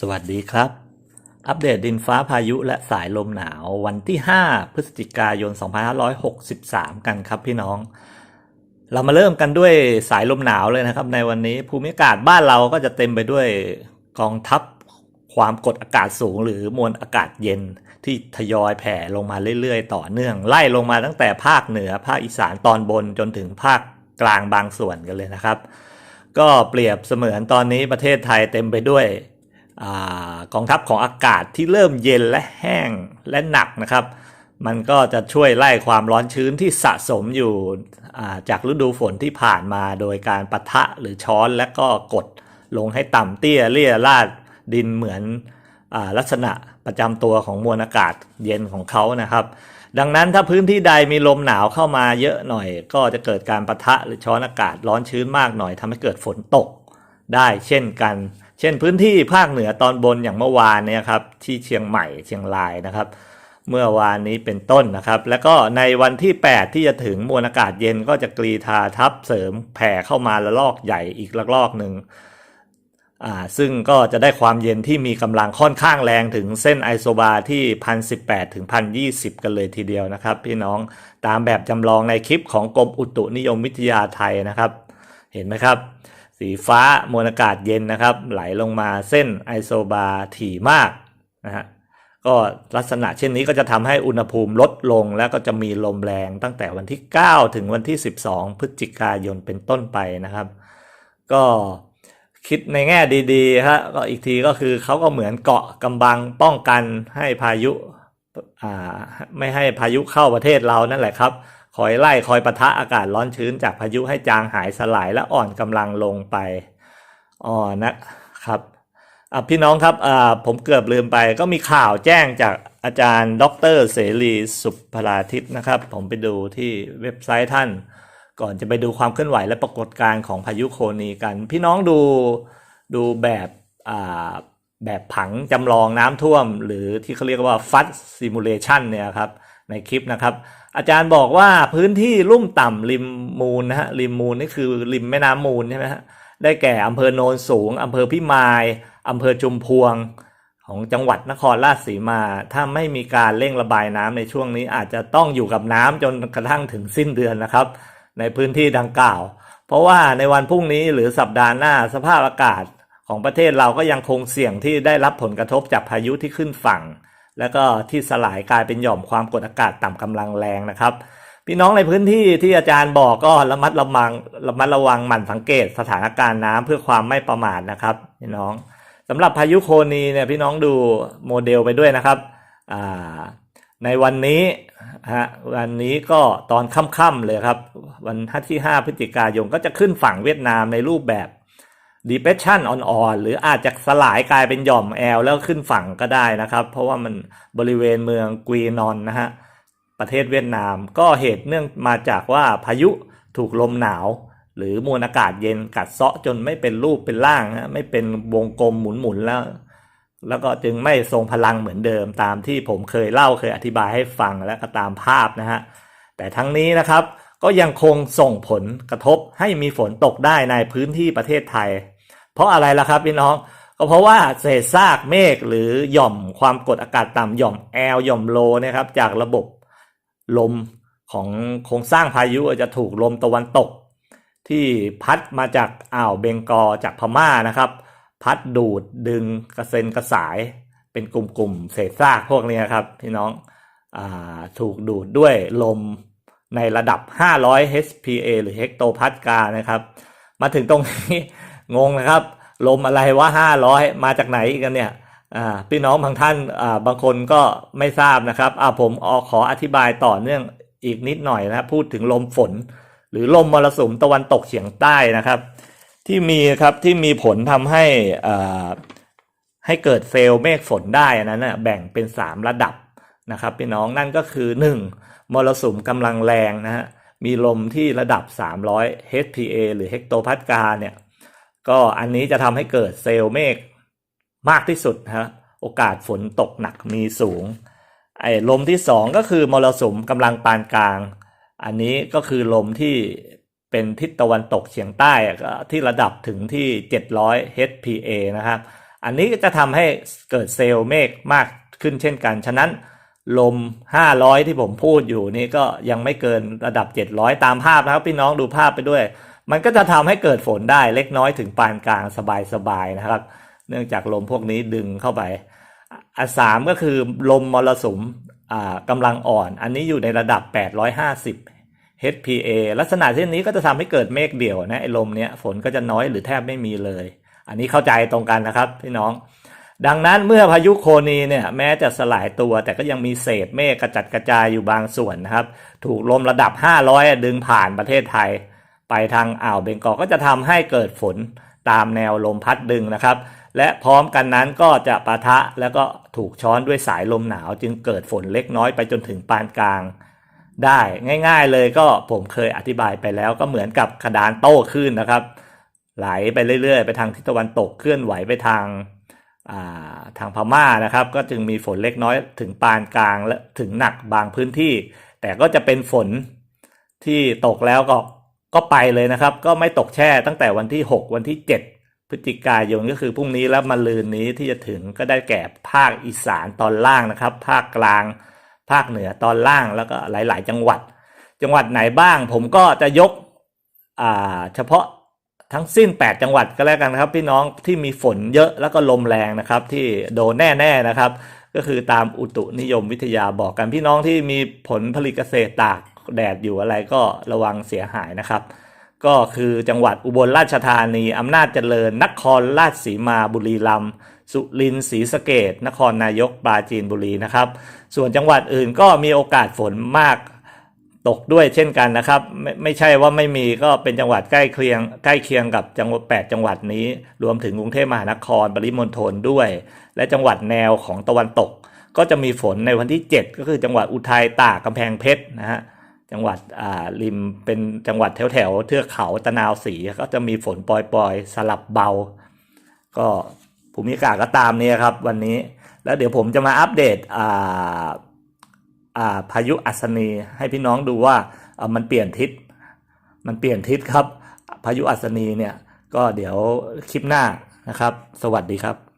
สวัสดีครับ อัปเดตดินฟ้าพายุและสายลมหนาววันที่ 5 พฤศจิกายน 2563 กันครับพี่น้อง เรามาเริ่มกันด้วยสายลมหนาวเลยนะครับ ในวันนี้ภูมิอากาศบ้านเราก็จะเต็มไปด้วยกองทัพความกดอากาศสูงหรือมวลอากาศเย็นที่ทยอยแผ่ลงมาเรื่อยๆ ต่อเนื่อง ไล่ลงมาตั้งแต่ภาคเหนือ ภาคอีสานตอนบนจนถึงภาคกลางบางส่วนกันเลยนะครับ ก็เปรียบเสมือนตอนนี้ประเทศไทยเต็มไปด้วย อกองทัพของอากาศที่เริ่มเย็นและแห้งและหนักนะครับ มันก็จะช่วยไล่ความร้อนชื้นที่สะสมอยู่าจากฤดูฝนที่ผ่านมาโดยการปะทะหรือช้อนและก็กดลงให้ต่ำเตี้ยเลี่ยลาดดินเหมือนอลักษณะประจำตัวของมวลอากาศเย็นของเขานะครับ ดังนั้นถ้าพื้นที่ใดมีลมหนาวเข้ามาเยอะหน่อย ก็จะเกิดการปะทะหรือช้อนอากาศร้อนชื้นมากหน่อยทำให้เกิดฝนตก ได้เช่นกัน เช่นพื้นที่ภาคเหนือตอนบนอย่างเมื่อวานเนี่ยครับที่เชียงใหม่เชียงรายนะครับ เมื่อวานนี้เป็นต้นนะครับ แล้วก็ในวันที่ 8 ที่จะถึงมวลอากาศเย็นก็จะกรีธาทับเสริมแผ่เข้ามาละลอกใหญ่อีกละลอกหนึ่งอ่าซึ่งก็จะได้ความเย็นที่มีกำลังค่อนข้างแรงถึงเส้นไอโซบาที่ 1,018 ถึง 1,020 กันเลยทีเดียวนะครับ พี่น้องตามแบบจำลองในคลิปของกรมอุตุนิยมวิทยาไทยนะครับ เห็นไหมครับ สีฟ้ามวลอากาศเย็นนะครับ ไหลลงมาเส้นไอโซบาถี่มากนะฮะก็ลักษณะเช่นนี้ก็จะทำให้อุณหภูมิลดลงแล้วก็จะมีลมแรงตั้งแต่วันที่ 9 ถึงวันที่ 12 พฤศจิกายนเป็นต้นไปนะครับ ก็คิดในแง่ดีๆครับก็อีกทีก็คือเขาก็เหมือนเกาะกำบังป้องกันให้พายุอ่าไม่ให้พายุเข้าประเทศเรานั่นแหละครับ คอยไล่คอยปะทะอากาศร้อนชื้นจากพายุให้จางหายสลายและอ่อนกำลังลงไปอ๋อนะครับพี่น้องครับผมเกือบลืมไปก็มีข่าวแจ้งจากอาจารย์ ดรเสรีสุภราทิตนะครับ ผมไปดูที่เว็บไซต์ท่าน ก่อนจะไปดูความเคลื่อนไหวและปรากฏการณ์ของพายุโคนีกัน พี่น้องดูดูแบบแบบผังจำลองน้ำท่วม หรือที่เขาเรียกว่าฟัดซิมูเลชันเนี่ยครับ ในคลิปนะครับ อาจารย์บอกว่าพื้นที่ลุ่มต่ำริมมูลนะฮะริมมูลนี่คือริมแม่น้ำมูลใช่ไหมฮะได้แก่อำเภอโนนสูงอำเภอพิมายอำเภอจุมพวงของจังหวัดนครราชสีมา ถ้าไม่มีการเร่งระบายน้ำในช่วงนี้อาจจะต้องอยู่กับน้ำจนกระทั่งถึงสิ้นเดือนนะครับ ในพื้นที่ดังกล่าว เพราะว่าในวันพรุ่งนี้หรือสัปดาห์หน้าสภาพอากาศของประเทศเราก็ยังคงเสี่ยงที่ได้รับผลกระทบจากพายุที่ขึ้นฝั่ง แล้วก็ที่สลายกลายเป็นหย่อมความกดอากาศต่ำกำลังแรงนะครับ พี่น้องในพื้นที่ที่อาจารย์บอกก็ระมัดระวังระมัดระวังหมั่นสังเกตสถานการณ์น้ำเพื่อความไม่ประมาทนะครับพี่น้องสำหรับพายุโคนีเนี่ยพี่น้องดูโมเดลไปด้วยนะครับในวันนี้ฮะวันนี้ก็ตอนค่ำๆเลยครับ วันที่ 5 พฤศจิกายนก็จะขึ้นฝั่งเวียดนามในรูปแบบ depression อ่อนๆหรืออาจจะสลายกลายเป็นหย่อมแอลแล้วขึ้นฝั่งก็ได้นะครับ เพราะว่ามันบริเวณเมืองกวีนอนนะฮะประเทศเวียดนาม ก็เหตุเนื่องมาจากว่าพายุถูกลมหนาว หรือมวลอากาศเย็นกัดเซาะจนไม่เป็นรูปเป็นร่างนะไม่เป็นวงกลมหมุนๆแล้ว แล้วก็จึงไม่ทรงพลังเหมือนเดิมตามที่ผมเคยเล่าเคยอธิบายให้ฟังและก็ตามภาพนะฮะแต่ทั้งนี้นะครับก็ยังคงส่งผลกระทบให้มีฝนตกได้ในพื้นที่ประเทศไทย เพราะอะไรล่ะครับพี่น้อง ก็เพราะว่าเศษซากเมฆหรือหย่อมความกดอากาศต่ำหย่อมแอลหย่อมโลนะครับ จากระบบลมของโครงสร้างพายุจะถูกลมตะวันตก ที่พัดมาจากอ่าวเบงกอจากพม่านะครับ พัดดูดดึงกระเซ็นกระสาย เป็นกลุ่มๆเศษซากพวกนี้ครับพี่น้องอถูกดูดด้วยลมในระดับ 500 HPA หรือ Hectopascal นะครับ มาถึงตรงนี้ งงนะครับ ลมอะไรว่า500มาจากไหนกันเนี่ยพี่น้องบางท่านาบางคนก็ไม่ทราบนะครับผมขออธิบายต่อเนื่องอีกนิดหน่อยนะพูดถึงลมฝน หรือลมมรสุมตะวันตกเฉียงใต้นะครับ ที่มีครับที่มีผลทำให้ให้เกิดเซลล์เมฆฝนได้อันนั้นนะแบ่งเป็น 3 ระดับนะครับพี่น้องนั่นก็คือ 1. มรสุมกำลังแรงนะฮะมีลมที่ระดับ 300 HPA หรือ Hectopascal เนี่ย ก็อันนี้จะทำให้เกิดเซลล์เมฆมากที่สุดฮะโอกาสฝนตกหนักมีสูงไอ้ลมที่สองก็คือมรสุมกำลังปานกลาง อันนี้ก็คือลมที่เป็นทิศตะวันตกเฉียงใต้ก็ที่ระดับถึงที่ 700 HPA นะครับ อันนี้ก็จะทำให้เกิดเซลล์เมฆมากขึ้นเช่นกัน ฉะนั้นลม 500 ที่ผมพูดอยู่นี่ก็ยังไม่เกินระดับ 700 ตามภาพนะครับ พี่น้องดูภาพไปด้วย มันก็จะทำให้เกิดฝนได้เล็กน้อยถึงปานกลางสบายๆนะครับ เนื่องจากลมพวกนี้ดึงเข้าไปอันสามก็คือลมมรสุมอ่ากำลังอ่อน อันนี้อยู่ในระดับ 850 HPA ลักษณะเช่นนี้ก็จะทำให้เกิดเมฆเดี่ยวนะไอ้ลมเนี้ยฝนก็จะน้อยหรือแทบไม่มีเลย อันนี้เข้าใจตรงกันนะครับพี่น้อง ดังนั้นเมื่อพายุโคนีเนี่ยแม้จะสลายตัวแต่ก็ยังมีเศษเมฆกระจัดกระจายอยู่บางส่วนนะครับ ถูกลมระดับ 500 ดึงผ่านประเทศไทย ไปทางอ่าวเบงกอลก็จะทำให้เกิดฝนตามแนวลมพัดดึงนะครับ และพร้อมกันนั้นก็จะปะทะแล้วก็ถูกช้อนด้วยสายลมหนาว จึงเกิดฝนเล็กน้อยไปจนถึงปานกลาง ได้ง่าย ๆ เลยก็ผมเคยอธิบายไปแล้วก็เหมือนกับกระดานโต้คลื่นนะครับ ไหลไปเรื่อยๆ ไปทางทิศตะวันตกเคลื่อนไหวไปทางาทางพม่านะครับ ก็จึงมีฝนเล็กน้อยถึงปานกลางและถึงหนักบางพื้นที่ แต่ก็จะเป็นฝนที่ตกแล้วก็ ก็ไปเลยนะครับ ก็ไม่ตกแช่ตั้งแต่วันที่ 6 วันที่ 7 พฤศจิกายนก็คือพรุ่งนี้แล้วมาลืนนี้ที่จะถึงก็ได้แก่ภาคอีสานตอนล่างนะครับ ภาคกลาง ภาคเหนือตอนล่างแล้วก็หลาย ๆ จังหวัด จังหวัดไหนบ้าง ผมก็จะยกอ่าเฉพาะทั้งสิ้น 8 จังหวัดก็แล้วกันนะครับ พี่น้องที่มีฝนเยอะแล้วก็ลมแรงนะครับ ที่โดนแน่ ๆ นะครับ ก็คือตามอุตุนิยมวิทยาบอกกันพี่น้องที่มีผลผลิตเกษตรตากแดดอยู่อะไรก็ระวังเสียหายนะครับ ก็คือจังหวัดอุบลราชธานีอำนาจเจริญ นครราชสีมาบุรีรัมย์สุรินทร์ศรีสะเกดนครนายกปราจีนบุรีนะครับ ส่วนจังหวัดอื่นก็มีโอกาสฝนมาก ตกด้วยเช่นกันนะครับ ไม่ไม่ใช่ว่าไม่มีก็เป็นจังหวัดใกล้เคียงใกล้เคียงกับจังหวัด8จังหวัดนี้ รวมถึงกรุงเทพมหานครปริมณฑลด้วย และจังหวัดแนวของตะวันตก ก็จะมีฝนในวันที่ 7 ก็คือจังหวัดอุทัยตากกำแพงเพชรนะฮะจังหวัดอ่าริมเป็นจังหวัดแถวแถวเทือกเขาตะนาวสีก็จะมีฝนปล่อยๆ สลับเบา ก็ภูมิอากาศก็ตามนี้ครับวันนี้ แล้วเดี๋ยวผมจะมาอัปเดตอ่า พายุอัศนีให้พี่น้องดูว่าอ่ามันเปลี่ยนทิศ มันเปลี่ยนทิศครับ พายุอัศนีเนี่ยก็เดี๋ยวคลิปหน้านะครับ สวัสดีครับ